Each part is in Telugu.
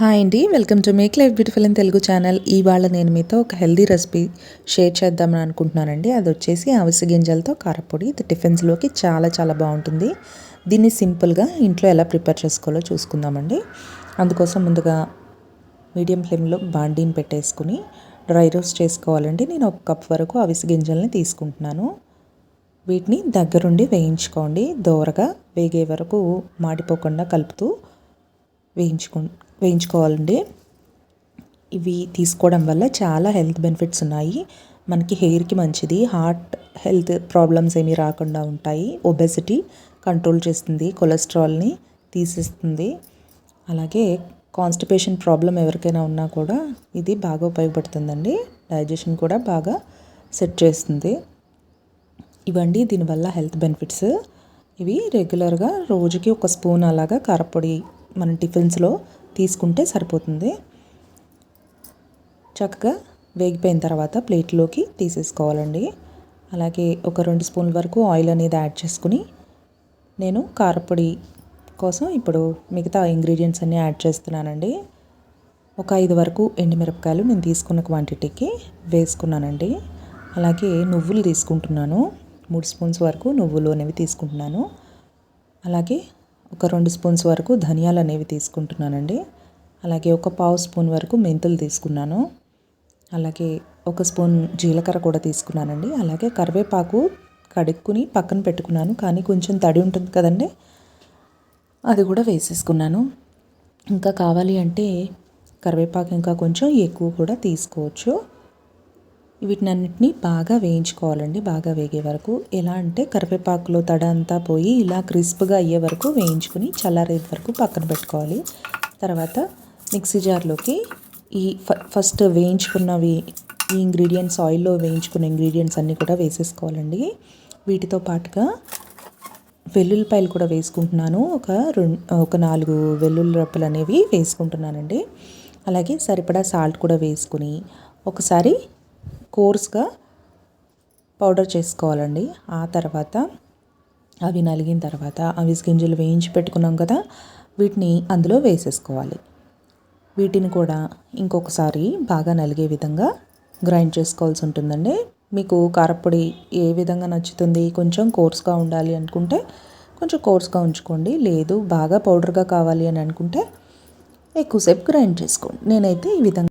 హాయ్ అండి welcome to make life beautiful in Telugu channel. ఇవాళ నేను మీతో ఒక హెల్దీ రెసిపీ షేర్ చేద్దామని అనుకుంటున్నానండి. అది వచ్చేసి అవిసె గింజలతో కారపొడి. ఇది టిఫిన్స్లోకి చాలా చాలా బాగుంటుంది. దీన్ని సింపుల్గా ఇంట్లో ఎలా ప్రిపేర్ చేసుకోవాలో చూసుకుందామండి. అందుకోసం ముందుగా మీడియం ఫ్లేమ్లో బాండీని పెట్టేసుకుని డ్రై రోస్ట్ చేసుకోవాలండి. నేను ఒక కప్ వరకు అవిసె గింజల్ని తీసుకుంటున్నాను. వీటిని దగ్గరుండి వేయించుకోండి. దోరగా వేగే వరకు మాడిపోకుండా కలుపుతూ వేయించుకో వేయించుకోవాలండి. ఇవి తీసుకోవడం వల్ల చాలా హెల్త్ బెనిఫిట్స్ ఉన్నాయి. మనకి హెయిర్కి మంచిది హార్ట్ హెల్త్ ప్రాబ్లమ్స్ ఏమీ రాకుండా ఉంటాయి. ఒబెసిటీ కంట్రోల్ చేస్తుంది కొలెస్ట్రాల్ని తీసేస్తుంది. అలాగే కాన్స్టిపేషన్ ప్రాబ్లం ఎవరికైనా ఉన్నా కూడా ఇది బాగా ఉపయోగపడుతుందండి. డైజెషన్ కూడా బాగా సెట్ చేస్తుంది. ఇవండి దీనివల్ల హెల్త్ బెనిఫిట్స్. ఇవి రెగ్యులర్గా రోజుకి ఒక స్పూన్ అలాగా కారపొడి మన టిఫిన్స్లో తీసుకుంటే సరిపోతుంది. చక్కగా వేగిపోయిన తర్వాత ప్లేట్లోకి తీసేసుకోవాలండి. అలాగే ఒక రెండు స్పూన్ల వరకు ఆయిల్ అనేది యాడ్ చేసుకుని నేను కారపొడి కోసం ఇప్పుడు మిగతా ఇంగ్రీడియంట్స్ అన్నీ యాడ్ చేస్తున్నానండి. ఒక ఐదు వరకు ఎండుమిరపకాయలు నేను తీసుకున్న క్వాంటిటీకి వేసుకున్నానండి. అలాగే నువ్వులు తీసుకుంటున్నాను. మూడు స్పూన్స్ వరకు నువ్వులు అనేవి తీసుకుంటున్నాను. అలాగే ఒక రెండు స్పూన్స్ వరకు ధనియాలు అనేవి తీసుకుంటున్నానండి. అలాగే ఒక పావు స్పూన్ వరకు మెంతులు తీసుకున్నాను. అలాగే ఒక స్పూన్ జీలకర్ర కూడా తీసుకున్నానండి. అలాగే కరివేపాకు కడుక్కుని పక్కన పెట్టుకున్నాను. కానీ కొంచెం తడి ఉంటుంది కదండి. అది కూడా వేసేసుకున్నాను. ఇంకా కావాలి అంటే కరివేపాకు ఇంకా కొంచెం ఎక్కువ కూడా తీసుకోవచ్చు. వీటినన్నిటిని బాగా వేయించుకోవాలండి. బాగా వేగే వరకు ఎలా అంటే కరివేపాకులో తడ అంతా పోయి ఇలా క్రిస్ప్గా అయ్యే వరకు వేయించుకుని చల్లారే వరకు పక్కన పెట్టుకోవాలి. తర్వాత మిక్సీ జార్లోకి ఈ ఫస్ట్ వేయించుకున్నవి ఈ ఇంగ్రీడియంట్స్ ఆయిల్లో వేయించుకున్న ఇంగ్రీడియంట్స్ అన్నీ కూడా వేసేసుకోవాలండి. వీటితో పాటుగా వెల్లుల్లిపాయలు కూడా వేసుకుంటున్నాను. ఒక రెండు ఒక నాలుగు వెల్లుల్లి రప్పలు అనేవి వేసుకుంటున్నానండి. అలాగే సరిపడా సాల్ట్ కూడా వేసుకుని ఒకసారి కోర్స్గా పౌడర్ చేసుకోవాలండి. ఆ తర్వాత అవి నలిగిన తర్వాత అవి గింజలు వేయించి పెట్టుకున్నాం కదా వీటిని అందులో వేసేసుకోవాలి. వీటిని కూడా ఇంకొకసారి బాగా నలిగే విధంగా గ్రైండ్ చేసుకోవాల్సి ఉంటుందండి. మీకు కారపొడి ఏ విధంగా నచ్చుతుంది కొంచెం కోర్స్గా ఉండాలి అనుకుంటే కొంచెం కోర్స్గా ఉంచుకోండి. లేదు బాగా పౌడర్గా కావాలి అని అనుకుంటే ఎక్కువసేపు గ్రైండ్ చేసుకోండి. నేనైతే ఈ విధంగా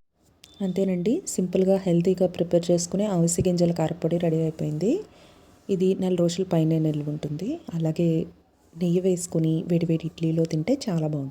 అంతేనండి. సింపుల్గా హెల్తీగా ప్రిపేర్ చేసుకునే అవిసి గింజల కారపొడి రెడీ అయిపోయింది. ఇది నెల రోజుల పైనే నిల్వ ఉంటుంది. అలాగే నెయ్యి వేసుకొని వేడివేడి ఇడ్లీలో తింటే చాలా బాగుంటుంది.